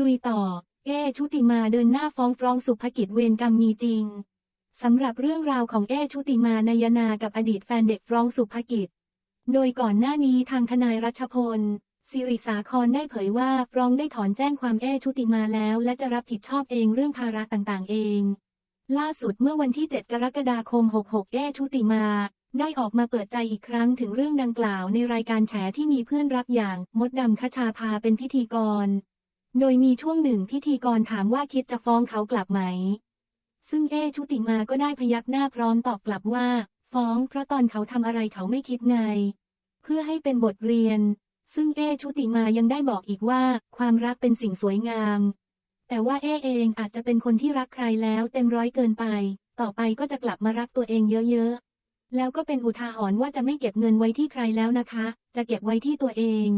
ลุยต่อ เอ ชุติมาเดินหน้าฟ้องร้องสุภกิจเวรกรรมมีจริง สำหรับเรื่องราวของเอชุติมานายนากับอดีตแฟนเด็กร้องสุภกิจ โดยก่อนหน้านี้ทางทนายรัชพลสิริสาครได้เผยว่าฟรองได้ถอนแจ้งความเอชุติมาแล้ว และจะรับผิดชอบเองเรื่องภาระต่างๆ เอง ล่าสุดเมื่อวันที่ 7 กรกฎาคม 66 เอชุติมาได้ออกมาเปิดใจอีกครั้งถึงเรื่องดังกล่าวในรายการแฉที่มีเพื่อนรักอย่าง มดดำคชาพาเป็นพิธีกร โดยมีช่วงหนึ่งพิธีกรถามว่าคิดจะฟ้องเขากลับไหม ซึ่งเอชุติมาก็ได้พยักหน้าพร้อมตอบกลับว่า ฟ้องเพราะตอนเขาทำอะไรเขาไม่คิดไง เพื่อให้เป็นบทเรียน ซึ่งเอชุติมายังได้บอกอีกว่า ความรักเป็นสิ่งสวยงาม แต่ว่าเอเองอาจจะเป็นคนที่รักใครแล้วเต็มร้อยเกินไป ต่อไปก็จะกลับมารักตัวเองเยอะๆ แล้วก็เป็นอุทาหรณ์ว่าจะไม่เก็บเงินไว้ที่ใครแล้วนะคะ จะเก็บไว้ที่ตัวเอง